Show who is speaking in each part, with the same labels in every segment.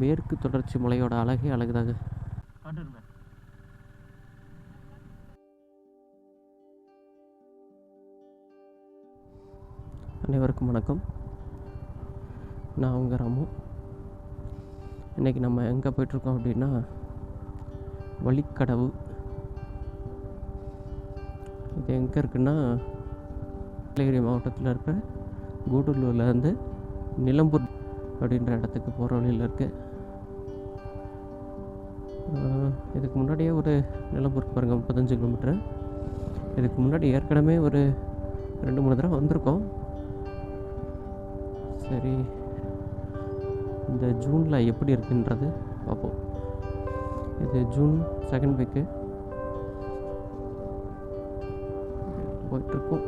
Speaker 1: மேற்கு தொடர்ச்சி மலையோட அழகே அழகுதாங்க. அனைவருக்கும் வணக்கம். நான் உங்கள் ராமு. இன்றைக்கி நம்ம எங்கே போயிட்டுருக்கோம் அப்படின்னா வழிக்கடவு. இது எங்கே இருக்குன்னா நீலகிரி மாவட்டத்தில் இருக்கிற கூடலூர்லேருந்து நிலம்பூர் அப்படின்ற இடத்துக்கு போகிற வழியில் இருக்குது இதுக்கு முன்னாடியே ஒரு நிலம்பூருக்கு பாருங்கள் முப்பத்தஞ்சு கிலோமீட்ரு இதுக்கு முன்னாடி ஏற்கனவே ஒரு ரெண்டு மூணு தடவை வந்திருக்கோம். சரி இந்த ஜூனில் எப்படி இருக்குன்றது பார்ப்போம். இது ஜூன் செகண்ட் வீக்கு போயிட்டுருக்கோம்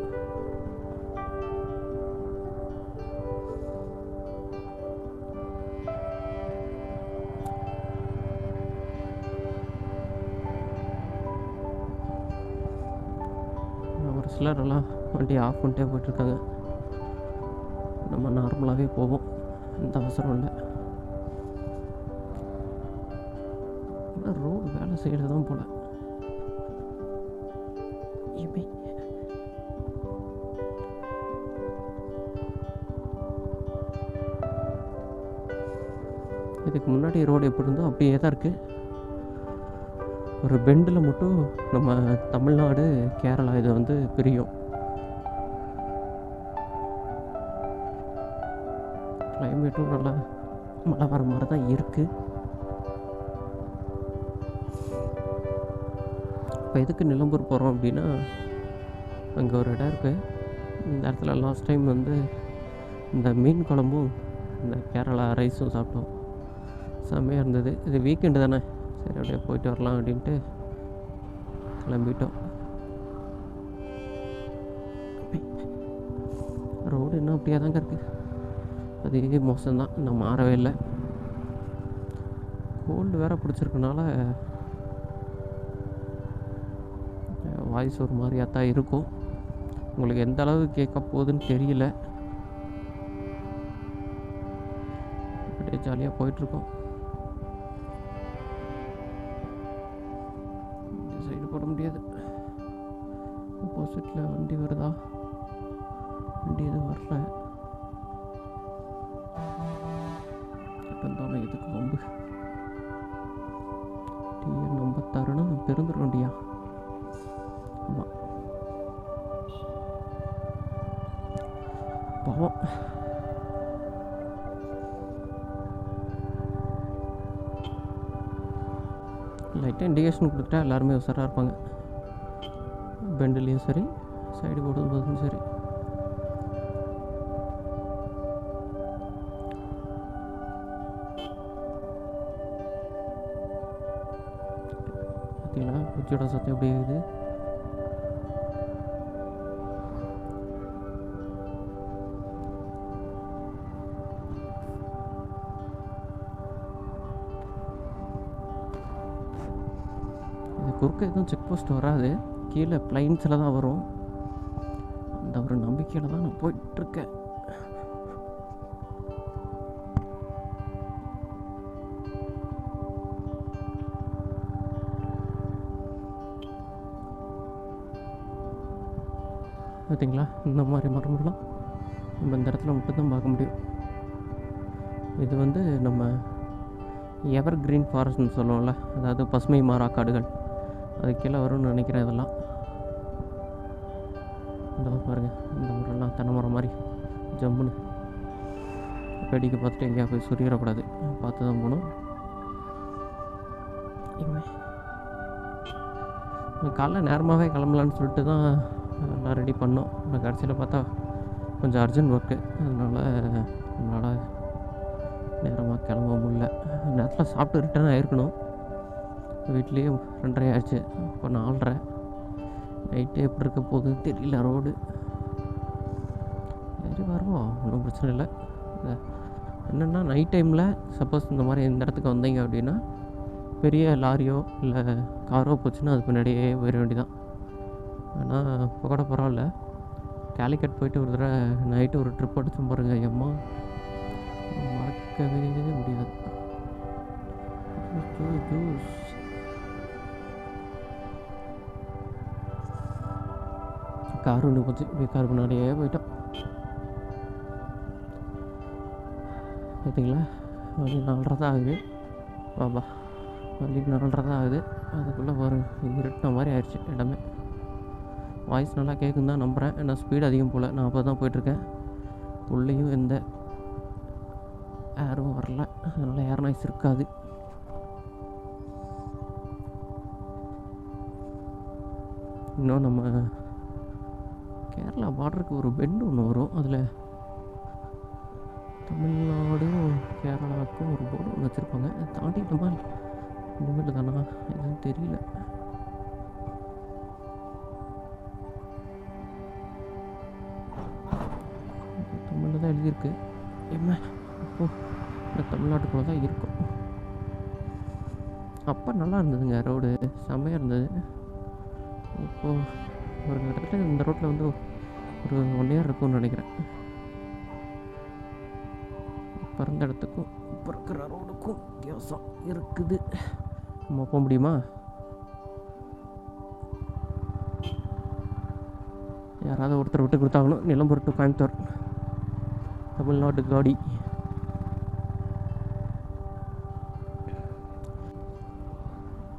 Speaker 1: சிலரெல்லாம் வண்டியை ஆஃப் பண்ணிட்டே போயிட்டுருக்காங்க. நம்ம நார்மலாகவே போவோம். எந்த அவசரம் இல்லை. ரோடு வேலை செய்கிறது தான் போல. இமை இதுக்கு முன்னாடி ரோடு எப்படி இருந்தோ அப்படியே தான் இருக்குது ஒரு பெண்டில் மட்டும் நம்ம தமிழ்நாடு கேரளா இது வந்து பிரியும். கிளைமேட்டும் நல்லா மழை வர மாதிரி தான் இருக்குது இப்போ எதுக்கு நிலம்பூர் போகிறோம் அப்படின்னா அங்கே ஒரு இடம் இருக்குது இந்த இடத்துல லாஸ்ட் டைம் வந்து இந்த மீன் குழம்பும் இந்த கேரளா ரைஸும் சாப்பிட்டோம். செம்மையாக இருந்தது. இது வீக்கெண்டு தானே? சரி அப்படியே போயிட்டு வரலாம் அப்படின்ட்டு கிளம்பிட்டோம். ரோடு இன்னும் அப்படியே தாங்க இருக்குது அது மோசம்தான் நான் மாறவே இல்லை. கோல்டு வேற பிடிச்சிருக்கனால வாய்ஸ் ஒரு மாதிரியாக தான் இருக்கும். உங்களுக்கு எந்த அளவு கேட்க போகுதுன்னு தெரியல. அப்படியே ஜாலியாக போயிட்டுருக்கோம் வர்றேன் இருந்தாலும் எதுக்கு வம்பு டிஎன் ஐம்பத்தாறுனா பெருந்துரு ஆமாம் பாவம் லைட்டாக இண்டிகேஷன் கொடுத்துட்டா எல்லாருமே உசாராக இருப்பாங்க பெண்டுலேயும் சரி சைடு போடும்போதும் சரி பார்த்தீங்களா சத்தம் எப்படி இருக்குது? இது குறுக்க எதுவும் செக் போஸ்ட் வராது. கீழே பிளைன்ஸில் தான் வரும். அந்த ஒரு நம்பிக்கையில் தான் நான் போயிட்டுருக்கேன். பார்த்தீங்களா இந்த மாதிரி மரமெல்லாம் நம்ம இந்த இடத்துல மட்டும்தான் பார்க்க முடியும். இது வந்து நம்ம எவர் கிரீன் ஃபாரஸ்ட்னு சொல்லுவோம்ல அதாவது பசுமை மாறா காடுகள். அது கீழே வரும்னு நினைக்கிறேன் இதெல்லாம். இந்த பாருங்கள் இந்த மரம்லாம் தென்னை மரம் மாதிரி ஜம்முன்னு. வேடிக்கை பார்த்துட்டு எங்கேயா போய் சுரியிடக்கூடாது பார்த்து தான் போகணும். காலைல நேரமாகவே கிளம்பலான்னு சொல்லிட்டு தான் எல்லாம் ரெடி பண்ணோம். ஆனால் கடைசியில் பார்த்தா கொஞ்சம் அர்ஜென்ட் ஒர்க்கு அதனால் நம்மளால் நேரமாக கிளம்ப முடியல. நேரத்தில் சாப்பிட்டு ரிட்டர்ன் ஆகிருக்கணும் வீட்லேயே ரெண்டரை ஆச்சு இப்போ நாலரை. நைட்டு எப்படி இருக்க போகுதுன்னு தெரியல ரோடு சரி வருவோம். ஒன்றும் பிரச்சனை இல்லை. என்னென்னா நைட் டைமில் சப்போஸ் இந்த மாதிரி இந்த இடத்துக்கு வந்தீங்க அப்படின்னா பெரிய லாரியோ இல்லை காரோ போச்சுன்னா அது பின்னாடியே போயிட வேண்டியதான் ஆனால் இப்போ கூட பரவாயில்ல. கேலிக்கட் போயிட்டு ஒரு தடவை நைட்டு ஒரு ட்ரிப் அடிச்சும் பாருங்க எம்மா மறக்கவே முடியாது. ஜூஸ் கார் ஒன்று போச்சு. கார் முன்னாடியே போயிட்டோம். பார்த்தீங்களா வழி நாலரை தான் ஆகுது. பாபா வழி நாலரை தான் ஆகுது. அதுக்குள்ளே வரும் இருட்டின மாதிரி ஆயிடுச்சு இடமே. வாய்ஸ் நல்லா கேட்குன்னு தான் நம்புகிறேன் ஏன்னா ஸ்பீடு அதிகம் போல். நான் அப்போ தான் போயிட்டுருக்கேன். உள்ளேயும் எந்த ஏரும் வரல. அதனால் ஏர் நாய்ஸ் இருக்காது. இன்னும் நம்ம கேரளா பார்டருக்கு ஒரு பெண்டு ஒன்று வரும். அதில் தமிழ்நாடும் கேரளாவுக்கும் ஒரு போர்டு ஒன்று வச்சுருப்பாங்க. தாண்டி நம்ம இனிமேல் தானா? எதுவும் தெரியல. இது இருக்குது எழுதியிருக்கு என்ன? அப்போ இந்த தமிழ்நாட்டுக்குள்ளே தான் இருக்கும். அப்போ நல்லா இருந்ததுங்க ரோடு செம்மையாக இருந்தது. இப்போது ஒரு கிட்டத்தட்ட இந்த ரோட்டில் வந்து ஒரு ஒன் இயர் இருக்கும்னு நினைக்கிறேன். இப்போ இருந்த இடத்துக்கும் இப்போ இருக்கிற ரோடுக்கும் வித்தியாசம் இருக்குது. நம்ம போக முடியுமா? யாராவது ஒருத்தர் விட்டு கொடுத்தாகணும் நிலம்பூர் டு கோயம்புத்தூர். தமிழ்நாடு காடி.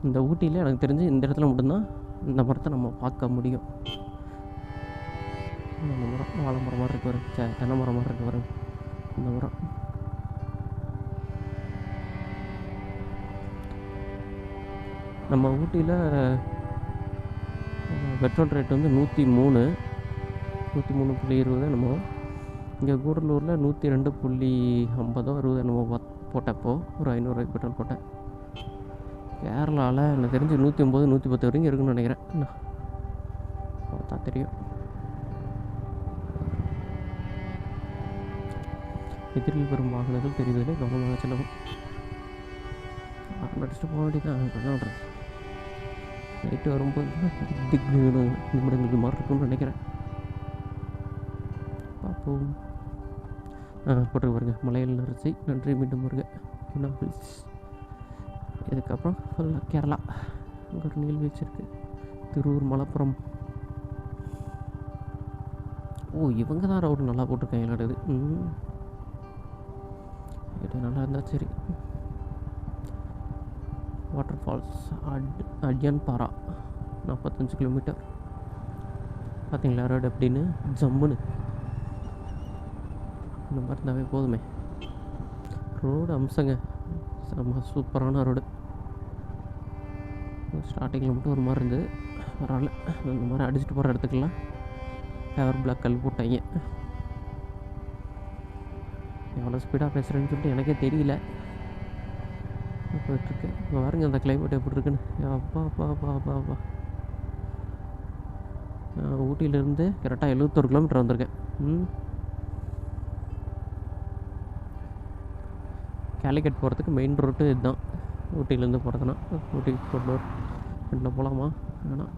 Speaker 1: இந்த ஊட்டியில் எனக்கு தெரிஞ்சு இந்த இடத்துல மட்டும்தான் இந்த மரத்தை நம்ம பார்க்க முடியும். இந்த மரம் வாழை மரம் மாதிரி இருக்கு வரும் தென்னை மரம் மாதிரி இருக்கு வரும் இந்த மரம். நம்ம ஊட்டியில் பெட்ரோல் ரேட் வந்து நூற்றி மூணு. நூற்றி மூணு புள்ளி இருபது என்னமோ. இங்கே கூடலூரில் நூற்றி ரெண்டு புள்ளி ஐம்பதோ அறுபது என்னமோ போட்டப்போ ஒரு ஐநூறுரூவாய்க்கு பெட்ரோல் போட்டேன். கேரளாவில் எனக்கு தெரிஞ்சு நூற்றி ஒம்பது நூற்றி பத்து வரைக்கும் இருக்குன்னு நினைக்கிறேன். என்ன? பார்த்தா தெரியும். எதிரில் வரும் வாகனங்கள் தெரிவதில்லை கவனமாக செல்லவும். அடிச்சுட்டு போக வேண்டியதான் என்ன பண்ணுறது நைட்டு வரும்போது திக்கு நிமிடங்கள் மாதிரி இருக்கும்னு நினைக்கிறேன். பார்ப்போம். ஆ போட்டு மலையில் நரிசை நன்றி மீண்டும் வருக. இன்னும் இதுக்கப்புறம் சொல்லலாம் கேரளா. அங்கே ஒரு நீர்வீழ்ச்சி இருக்குது திருவூர் மலப்புரம். ஓ இவங்க தான் ரோடு நல்லா போட்டிருக்காங்க இல்லாடுது ம் இது நல்லா இருந்தால் சரி. Waterfalls at Adyanpara நாற்பத்தஞ்சு கிலோமீட்டர் பார்த்தீங்களா ரோடு எப்படின்னு? ஜம்முன்னு. இந்த மாதிரி இருந்தாவே போதுமே. ரோடு அம்சங்க. செம்ம சூப்பரான ரோடு ஸ்டார்டிங்கில் மட்டும் ஒரு மாதிரி இருந்தது. பரவாயில்ல. இந்த மாதிரி அடிச்சுட்டு போகிற இடத்துக்கெல்லாம் பேவர் பிளாக் கல் போட்டாங்க. எவ்வளோ ஸ்பீடாக பேசுகிறேன்னு சொல்லிட்டு எனக்கே தெரியல. போயிட்டுருக்கு இங்கே பாருங்க அந்த கிளைமேட் எப்படி இருக்குன்னு. அப்பா அப்பா அப்பா அப்பா அப்பா. ஊட்டியிலேருந்து கரெக்டாக எழுபத்தொரு கிலோமீட்டர் வந்திருக்கேன். ம். கேலிக்கட் போகிறதுக்கு மெயின் ரோட்டு இதுதான். ஊட்டியிலேருந்து போகிறதுனா ஊட்டி கொண்டூர் ரெண்டில் போகலாமா வேணாம்.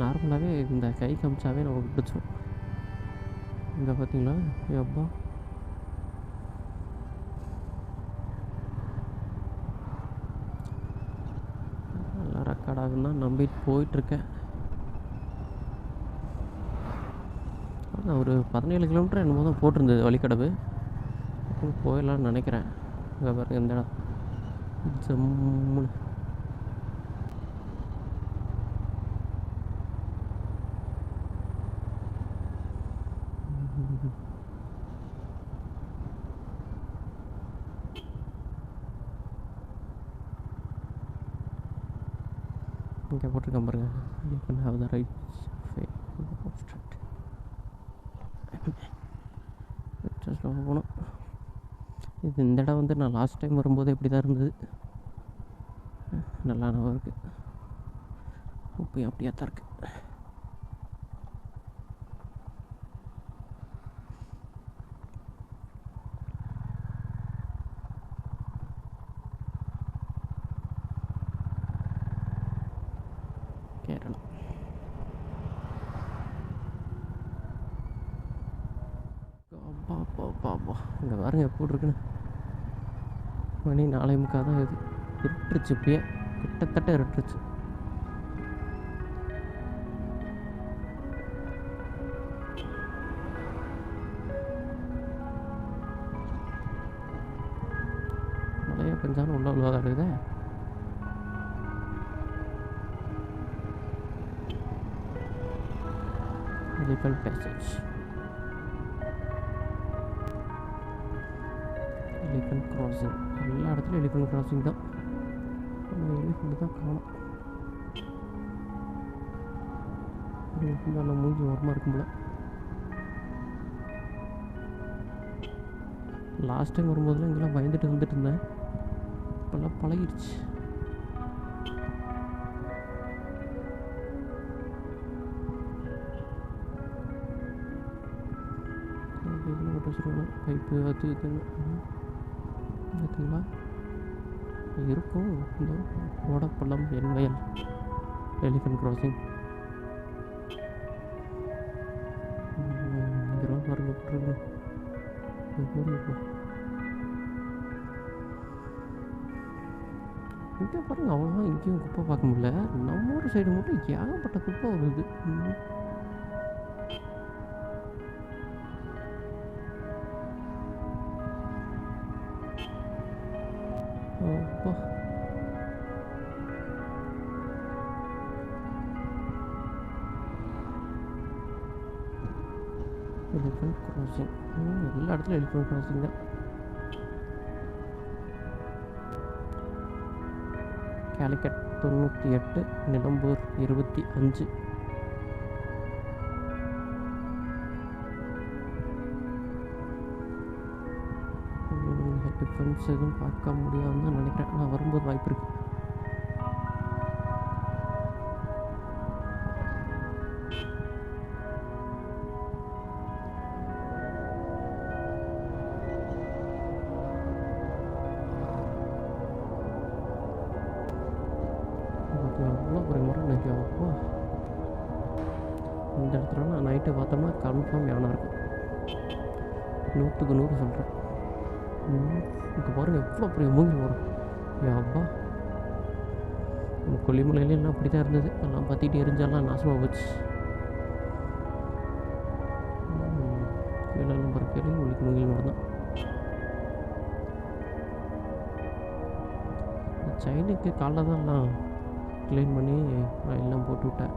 Speaker 1: நார்மலாகவே இந்த கை காமிச்சாவே நமக்கு பிடிச்சிரும். இங்கே பார்த்தீங்களா எப்போ. நல்லா தான் நம்பிட்டு போயிட்டுருக்கேன். ஆனால் ஒரு பதினேழு கிலோமீட்டர் என்னமோ தான் போட்டிருந்தது வழிக்கடவு. போயிடலான்னு நினைக்கிறேன். இங்கே பாருங்கள் இந்த இடம். ஜம்முன்னு இங்கே போட்டிருக்கேன் பாருங்கள் you can have the right ஸ்லோவாக போனோம் இது இந்த இடம் வந்து நான் லாஸ்ட் டைம் வரும்போது இப்படி தான் இருந்தது நல்லா நல்லா இருக்குது இப்பயும் அப்படியே தான் இருக்குது போட்டிருக்குன்னு. மணி நாளை முக்கால் தான் இது இருட்டுருச்சு இப்படியே கிட்டத்தட்ட இருட்டுருச்சு. எலிஃபண்ட் கிராசிங் எல்லா இடத்துலையும் எலிஃபண்ட் கிராசிங் தான். எலிஃபண்ட் தான் காணும். நல்லா மூஞ்சி ஓரமாக இருக்கும்ல லாஸ்ட் டைம் வரும்போதெல்லாம் இங்கெல்லாம் பயந்துட்டு வந்துட்டு இருந்தேன். இப்போல்லாம் பழகிடுச்சு. பைப்பு அது இதுன்னு. பார்த்தீங்களா இருக்கும் இந்த ஓடப்பள்ளம் என் வயல் எலிஃபண்ட் இதெல்லாம் பாருங்க விட்டுருங்க. இது பாருங்க இப்போ இங்கே பாருங்க அவ்வளோதான் இங்கேயும் குப்பை பார்க்க முடியல. நம்ம ஊர் சைடு மட்டும் ஏகப்பட்ட குப்பை வருது. எலிஃபண்ட் எல்லா இடத்துலையும் எலிஃபண்ட் கிராசிங் தான் கேலிக்கட் தொண்ணூற்றி எட்டு நிலம்பூர் இருபத்தி அஞ்சு. டிஃப்ரென்ஸ் எதுவும் பார்க்க முடியாதுன்னு நினைக்கிறேன். நான் வரும்போது வாய்ப்பு இருக்குது எவ்வளோ ஒரு முறை இன்னைக்கு அப்பா இந்த இடத்துல நான் நைட்டு பார்த்தோம்னா கன்ஃபார்ம் யானை இருக்கும் நூற்றுக்கு நூறு சொல்கிறேன் இங்கே பாருங்க எவ்வளோ பெரிய மூங்கி வரும் அப்பா கொல்லிமலையிலாம் அப்படி தான் இருந்தது எல்லாம் பற்றிட்டு எரிஞ்சாலாம் நாசமாக போச்சு ம், கீழே எல்லாம் பாரு உங்களுக்கு மூங்கில் மட்டும் தான் செயினுக்கு காலைல தான் எல்லாம் க்ளீன் பண்ணி எல்லாம் போட்டு விட்டேன்.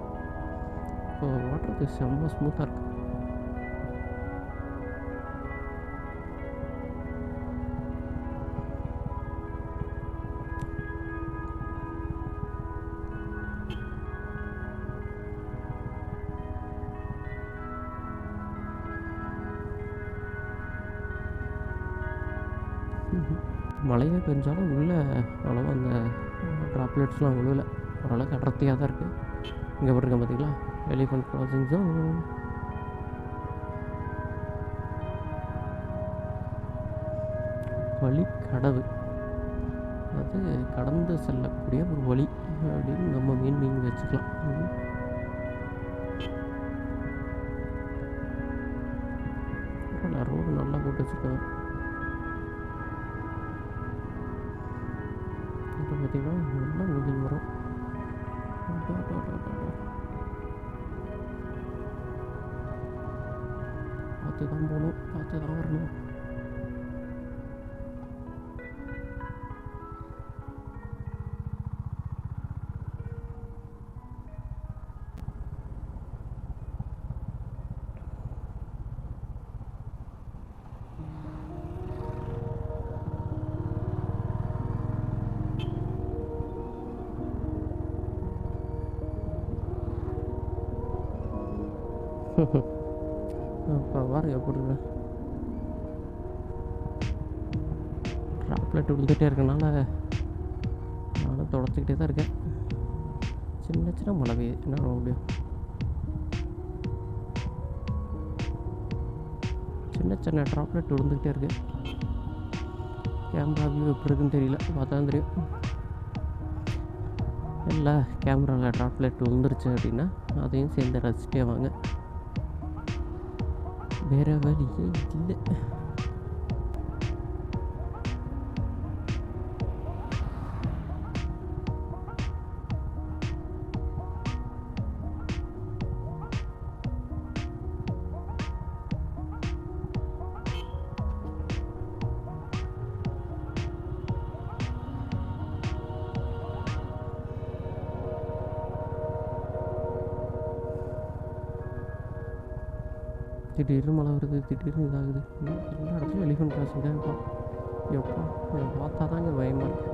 Speaker 1: இப்போ ஓட்டுறது செம்ம ஸ்மூத்தாக இருக்கு. மழையே பெஞ்சாலும் உள்ளே அவ்வளோவா அந்த ட்ராப்லெட்ஸ்லாம் விழுவல ஓரளவுக்கு அடர்த்தியாக தான் இருக்குது இங்கே பாருங்க பார்த்தீங்களா எலிஃபண்ட் கிராசிங்ஸும் வழி கடவு அது கடந்து செல்லக்கூடிய ஒரு வழி அப்படின்னு நம்ம மீன் மீன் வச்சுக்கலாம். ரோடு நல்லா போட்டு வச்சுருக்காங்க பார்த்தீங்கன்னா நல்லா மூங்கில் வரும். அடா, அடா, அடா, அடா, பாருங்க எப்படி ட்ராப்லெட் விழுந்துகிட்டே இருக்கனால நானும் தொடச்சிக்கிட்டே தான் இருக்கேன். சின்ன சின்ன மழை பெய்யுது என்ன பண்ண முடியும்? சின்ன சின்ன ட்ராப்லெட் விழுந்துக்கிட்டே இருக்கு. கேமரா வியூ எப்படி இருக்குன்னு தெரியல பார்த்தா தெரியும். இல்லை கேமராவில் ட்ராப்லெட் விழுந்துருச்சு அப்படின்னா அதையும் சேர்ந்து ரசிச்சிட்டே வாங்க. வேற வழியே இல்லை திடீர்னு மழை வருது திடீர்னு இதாகுது. எல்லா இடத்துலையும் எலிஃபென்ட் கிராசிங் தான் இருக்கும் எப்போ அதை பார்த்தா தான் இங்கே பயமாக இருக்கு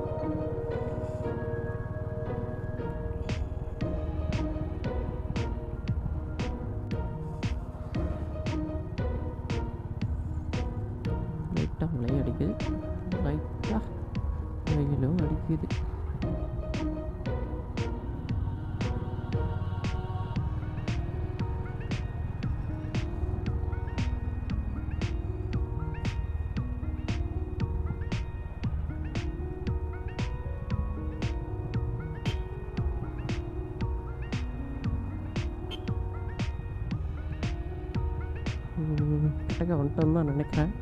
Speaker 1: லைட்டாக மழை அடிக்குது. லைட்டாக வெயிலும் அடிக்குது. வந்துட்டோம்னு தான் நினைக்கிறேன்.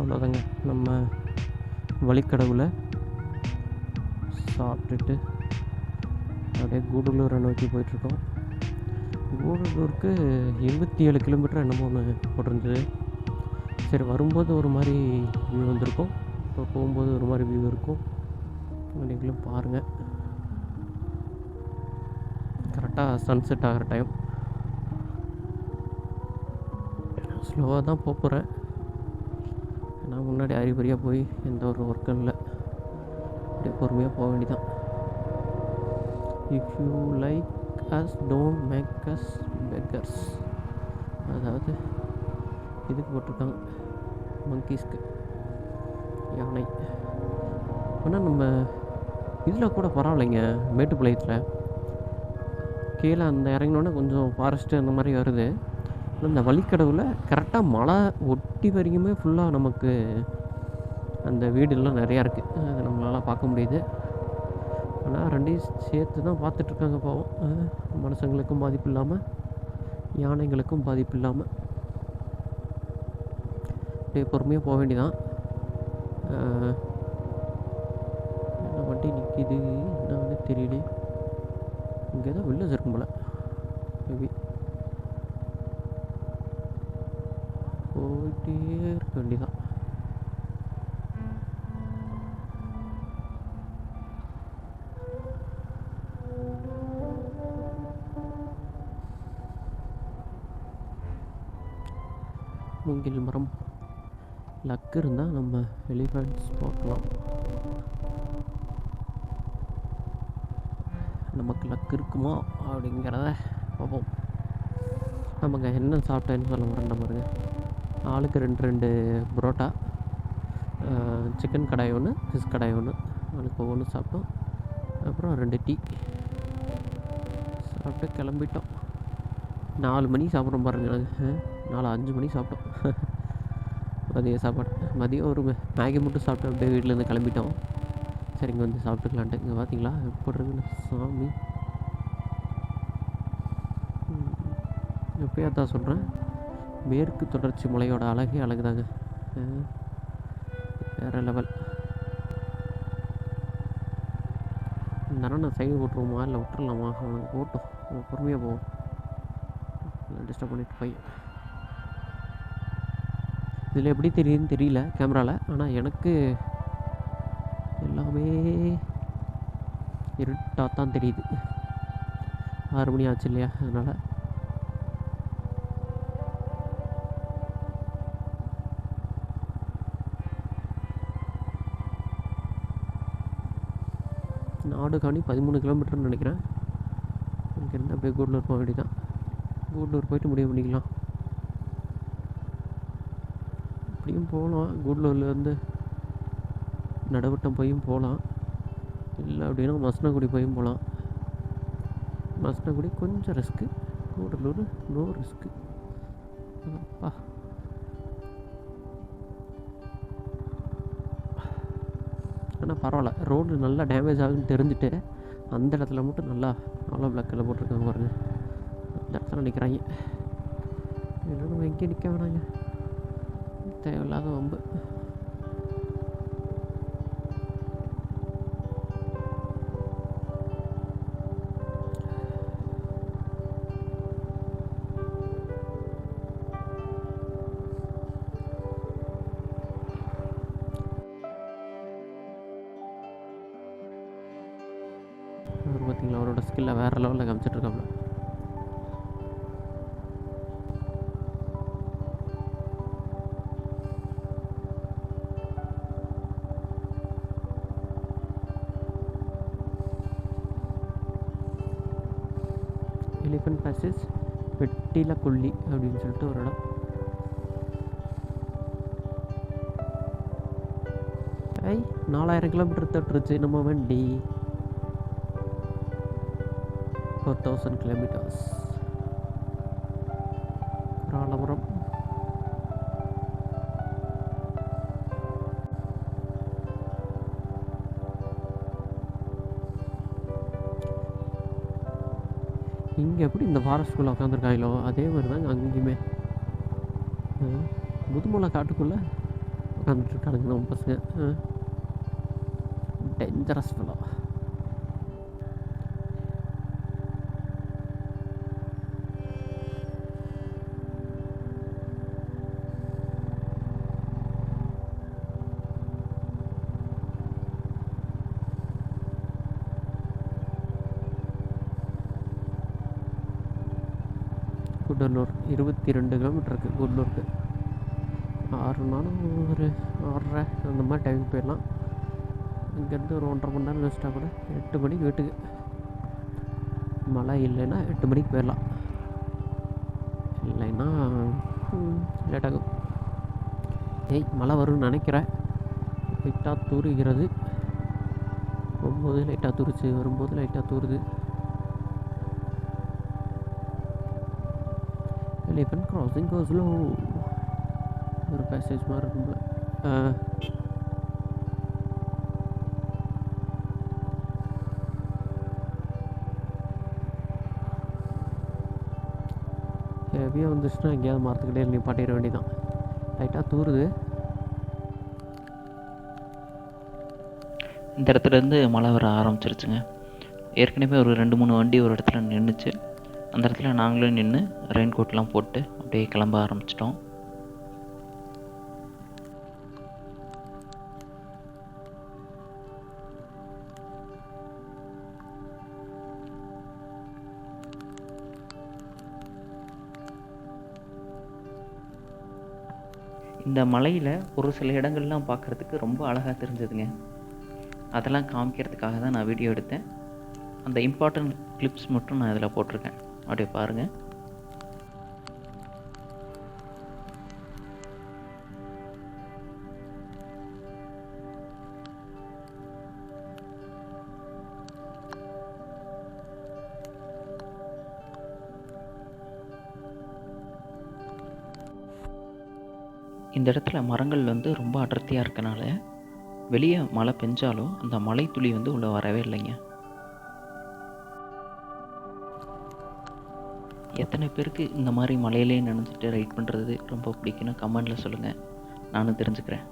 Speaker 1: அவ்வளோதாங்க நம்ம வழிக்கடவுல சாப்பிட்டுட்டு அப்படியே கூடலூரை நோக்கி போயிட்டுருக்கோம். கூடலூருக்கு இருபத்தி ஏழு கிலோமீட்டர் என்னமோ ஒன்று போட்டிருந்தது. சரி வரும்போது ஒரு மாதிரி வியூ வந்திருக்கும். இப்போ போகும்போது ஒரு மாதிரி வியூ இருக்கும். நீங்களும் பாருங்கள் கரெக்டாக சன்செட் ஆகிற டைம் ஸ்லோவாக தான் போக போகிறேன் ஏன்னா முன்னாடி அறிபறியாக போய் எந்த ஒரு ஒர்க்கும் இல்லை. அப்படியே பொறுமையாக போக வேண்டிதான் if you like us don't make us beggars அதாவது இதுக்கு போட்டிருக்காங்க. மங்கீஸ்க்கு யானை. ஆனால் நம்ம இதில் கூட பரவாயில்லைங்க மேட்டுப்பாளையத்தில். கீழே அந்த இறங்கினோன்னே கொஞ்சம் ஃபாரஸ்ட்டு அந்த மாதிரி வருது. ஆனா இந்த வழிக்கடவுல கரெக்டாக மழை ஒட்டி வரைக்குமே ஃபுல்லாக நமக்கு அந்த வீடுலாம் நிறையா இருக்குது அது நம்மளால் பார்க்க முடியுது. ஆனால் ரெண்டையும் சேர்த்து தான் பார்த்துட்ருக்காங்க பாவம். மனுஷங்களுக்கும் பாதிப்பு இல்லாமல் யானைகளுக்கும் பாதிப்பு இல்லாமல். அப்படியே பொறுமையாக போக வேண்டியதான் என்ன வண்டி நிற்கிது என்னன்னு தெரியல. இங்கே தான் வில்லேஜ் இருக்கும் போல. மேபி போயிட்டே இருக்க வேண்டியதான் மூங்கில் மரம். லக் இருந்தால் நம்ம எலிஃபண்ட்ஸ் பார்க்கலாம் நமக்கு லக் இருக்குமா அப்படிங்கிறத பார்ப்போம். நமக்கு என்ன சாப்பிட்டேன்னு சொல்ல வரேன் பாருங்க. ஆளுக்கு ரெண்டு ரெண்டு புரோட்டா சிக்கன் கடாய் ஒன்று ஃபிஷ் கடாய் ஒன்று ஆளுக்கு ஒவ்வொன்று சாப்பிட்டோம். அப்புறம் ரெண்டு டீ. சாப்பிட்டு கிளம்பிட்டோம். நாலு மணி சாப்பிட்றோம் பாருங்க. நாங்கள் நாலு அஞ்சு மணி சாப்பிட்டோம். மதிய சாப்பாடு. மதியம் ஒரு மேகி மட்டும் சாப்பிட்டு அப்படியே வீட்டிலேருந்து கிளம்பிட்டோம். சரி இங்கே வந்து சாப்பிட்டுக்கலான்ட்டு. இங்கே பார்த்தீங்களா எப்படி இருக்குன்னு? சாமி. எப்பயா தான் சொல்கிறேன் மேற்கு தொடர்ச்சி மலையோட அழகே அழகுதாங்க. தாங்க வேற லெவல் இந்த நான் சைடு போட்டுருவோமா இல்லை விட்டுறலாமா? அவனுக்கு போட்டோம் பொறுமையாக போவோம். டிஸ்டர்ப் பண்ணிட்டு போய். இதில் எப்படி தெரியுதுன்னு தெரியல கேமராவில் ஆனால் எனக்கு எல்லாமே இருட்டாக தான் தெரியுது. ஆறு மணி ஆச்சு இல்லையா? அதனால் நாடுகாணி பதிமூணு கிலோமீட்டர்னு நினைக்கிறேன். இங்கேருந்து அப்படியே கூடலூர் போக வேண்டியதான் கூடலூர் போயிட்டு முடிவு பண்ணிக்கலாம். அப்படியும் போகலாம். கூடலூர்லேருந்து நடுவட்டம் போயும் போகலாம். இல்லை அப்படின்னா மசனகுடி போயும் போகலாம். மசனகுடி கொஞ்சம் ரிஸ்க்கு கூடலூர் நோ ரிஸ்க்கு அப்பா. ஆனால் பரவாயில்ல ரோடு நல்லா டேமேஜ் ஆகுதுன்னு தெரிஞ்சுட்டு அந்த இடத்துல மட்டும் நல்லா அவ்வளோ பிளாக்கில் போட்டிருக்காங்க பாருங்கள் அந்த இடத்துல நிற்கிறாங்க இல்லைன்னா நம்ம எங்கேயும் நிற்க வேணாங்க. தேவையில்லாத வம்பு வெட்டில கொல்லி அப்படின்னு சொல்லிட்டு ஒரு இடம். ஐ நாலாயிரம் கிலோமீட்டர் தொட்டுருச்சு நம்ம வண்டி. ஃபோர் தௌசண்ட் கிலோமீட்டர்ஸ் ராலபுரம் இங்கே எப்படி இந்த ஃபாரஸ்ட்குள்ளே உட்காந்துருக்காங்களோ அதே மாதிரி தாங்க அங்கேயுமே. முதுமலை காட்டுக்குள்ளே உட்காந்துட்ருக்கானுங்க நம்ம பசங்க. டேஞ்சரஸ் ஃபெலோ இருபத்தி ரெண்டு கிலோமீட்டருக்கு இருக்குது ஆறுனாலும் ஒரு ஆறரை அந்த மாதிரி டைம் போயிடலாம். இங்கேருந்து ஒரு ஒன்றரை மணி நேரம் வச்சுட்டா கூட எட்டு மணிக்கு வீட்டுக்கு. மழை இல்லைன்னா எட்டு மணிக்கு போயிடலாம். இல்லைன்னா லேட்டாகும் ஏய் மழை வரும்னு நினைக்கிறேன். லைட்டாக தூறுகிறது. போகும்போது லைட்டாக தூரிச்சு வரும்போது லைட்டாக தூருது elephant crossing go slow. ஒரு பேசேஜ் மாதிரி இருக்கும்ல ஹெவியாக வந்துச்சுன்னா எங்கேயாவது மரத்துக்கிட்டே நிப்பாட்டிட வேண்டியதான் லைட்டாக தூருது
Speaker 2: இந்த இடத்துல இருந்து மழை வர ஆரம்பிச்சிருச்சுங்க. ஏற்கனவே ஒரு ரெண்டு மூணு வண்டி ஒரு இடத்துல நின்றுச்சு அந்த இடத்துல நாங்களும் நின்று ரெயின் கோட்லாம் போட்டு அப்படியே கிளம்ப ஆரம்பிச்சிட்டோம். இந்த மலையில் ஒரு சில இடங்கள்லாம் பார்க்குறதுக்கு ரொம்ப அழகாக தெரிஞ்சதுங்க. அதெல்லாம் காமிக்கிறதுக்காக தான் நான் வீடியோ எடுத்தேன். அந்த இம்பார்ட்டன்ட் கிளிப்ஸ் மட்டும் நான் இதில் போட்டிருக்கேன். அப்படியே பாருங்கள் இந்த இடத்துல மரங்கள் வந்து ரொம்ப அடர்த்தியாக இருக்கனால வெளியே மழை பெஞ்சாலும் அந்த மழை துளி வந்து உள்ளே வரவே இல்லைங்க. எத்தனை பேருக்கு இந்த மாதிரி மலையிலே நினைச்சிட்டு ரைட் பண்ணுறது ரொம்ப பிடிக்குன்னு கமெண்டில் சொல்லுங்கள் நானும் தெரிஞ்சுக்கிறேன்.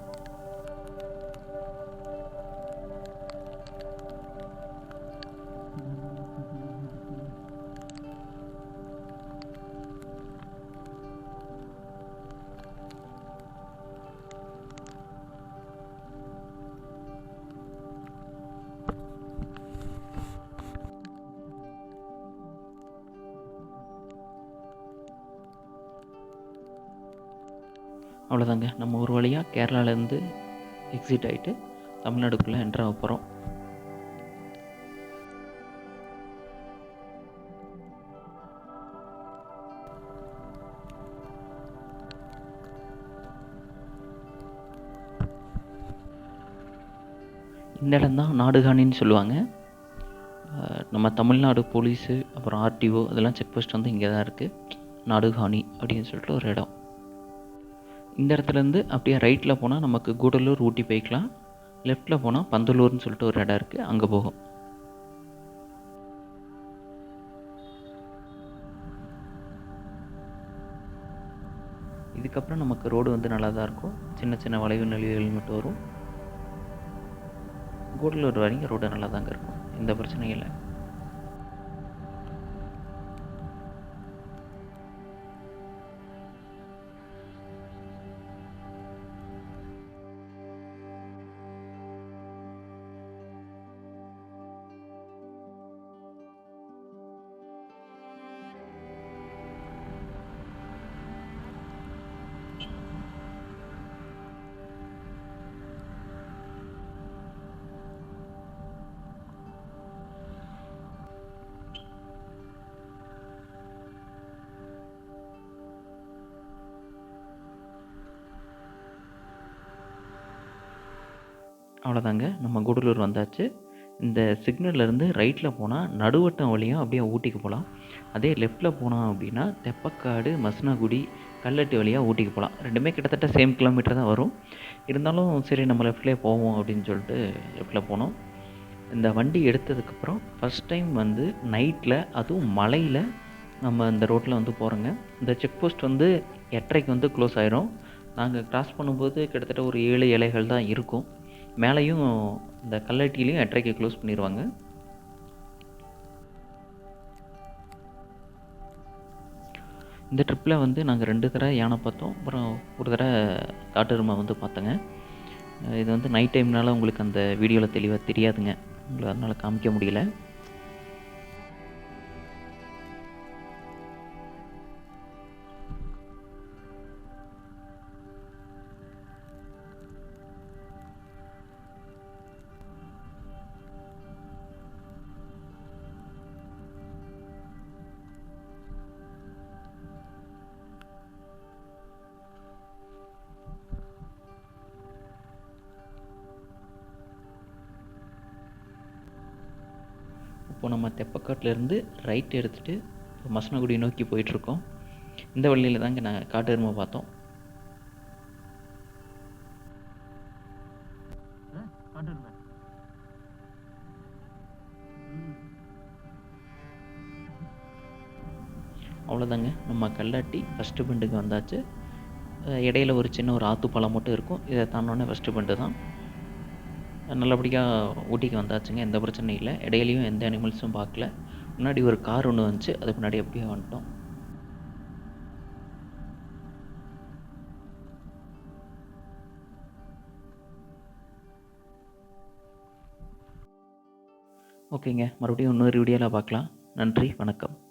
Speaker 2: அவ்வளோதாங்க நம்ம ஒரு வழியாக கேரளாலேருந்து எக்ஸிட் ஆகிட்டு தமிழ்நாடுக்குள்ளே என்ட்ரு ஆக போகிறோம் இந்த இடம் தான் நாடுகாணின்னு சொல்லுவாங்க. நம்ம தமிழ்நாடு போலீஸு அப்புறம் ஆர்டிஓ அதெல்லாம் செக் போஸ்ட் வந்து இங்கே தான் இருக்குது நாடுகாணி அப்படின்னு சொல்லிட்டு ஒரு இடம். இந்த இடத்துலேருந்து அப்படியே ரைட்டில் போனால் நமக்கு கூடலூர் ஊட்டி போய்க்கலாம். லெஃப்ட்டில் போனால் பந்தலூர்னு சொல்லிட்டு ஒரு இடம் இருக்குது அங்கே போகும். இதுக்கப்புறம் நமக்கு ரோடு வந்து நல்லா தான் இருக்கும். சின்ன சின்ன வளைவு நெளிவுகள் மட்டும் வரும். கூடலூர் வரைக்கும் ரோடு நல்லா தாங்க இருக்கும். எந்த பிரச்சனையும் இல்லை. அவ்வளோதாங்க நம்ம கூடலூர் வந்தாச்சு. இந்த சிக்னல்லேருந்து ரைட்டில் போனால் நடுவட்டம் வழியாக அப்படியே ஊட்டிக்கு போகலாம் அதே லெஃப்ட்டில் போனோம் அப்படின்னா தெப்பக்காடு மசனாகுடி கல்லட்டி வழியாக ஊட்டிக்கு போகலாம் ரெண்டுமே கிட்டத்தட்ட சேம் கிலோமீட்டர் தான் வரும். இருந்தாலும் சரி நம்ம லெஃப்ட்லேயே போவோம் அப்படின்னு சொல்லிட்டு லெஃப்ட்டில் போனோம். இந்த வண்டி எடுத்ததுக்கப்புறம் ஃபஸ்ட் டைம் வந்து நைட்டில் அதுவும் மலையில் நம்ம இந்த ரோட்டில் வந்து போகிறோங்க இந்த செக் போஸ்ட் வந்து எட்டரைக்கு வந்து க்ளோஸ் ஆயிரும். நாங்கள் க்ராஸ் பண்ணும்போது கிட்டத்தட்ட ஒரு ஏழு இலைகள் தான் இருக்கும். மேலேயும் இந்த கல்லட்டிலையும் எட்டரைக்கு க்ளோஸ் பண்ணிடுவாங்க இந்த ட்ரிப்பில் வந்து நாங்கள் ரெண்டு தடவை யானை பார்த்தோம். அப்புறம் ஒரு தடவை காட்டெருமை வந்து பார்த்தோங்க. இது வந்து நைட் டைம்னால உங்களுக்கு அந்த வீடியோவில் தெளிவாக தெரியாதுங்க. உங்களை அதனால் காமிக்க முடியல. இப்போ நம்ம தெப்பக்காட்டிலேருந்து ரைட் எடுத்துகிட்டு மசனகுடி நோக்கி போயிட்டுருக்கோம். இந்த வழியில் தாங்க நான் காட்டு எருமை பார்த்தோம். அவ்வளோதாங்க நம்ம கல்லாட்டி ஃபஸ்ட்டு பெண்டுக்கு வந்தாச்சு. இடையில ஒரு சின்ன ஒரு ஆற்று பாலம் மட்டும் இருக்கும். இதை தாண்டோன்னே ஃபஸ்ட்டு பெண்டு தான் நல்லபடியாக ஊட்டிக்கு வந்தாச்சுங்க. எந்த பிரச்சனையும் இல்லை. இடையிலையும் எந்த அனிமல்ஸும் பார்க்கல. முன்னாடி ஒரு கார் ஒன்று வந்துச்சு. அதுக்கு முன்னாடி அப்படியே வந்துட்டோம். ஓகேங்க. மறுபடியும் இன்னொரு வீடியோவில் பார்க்கலாம். நன்றி. வணக்கம்.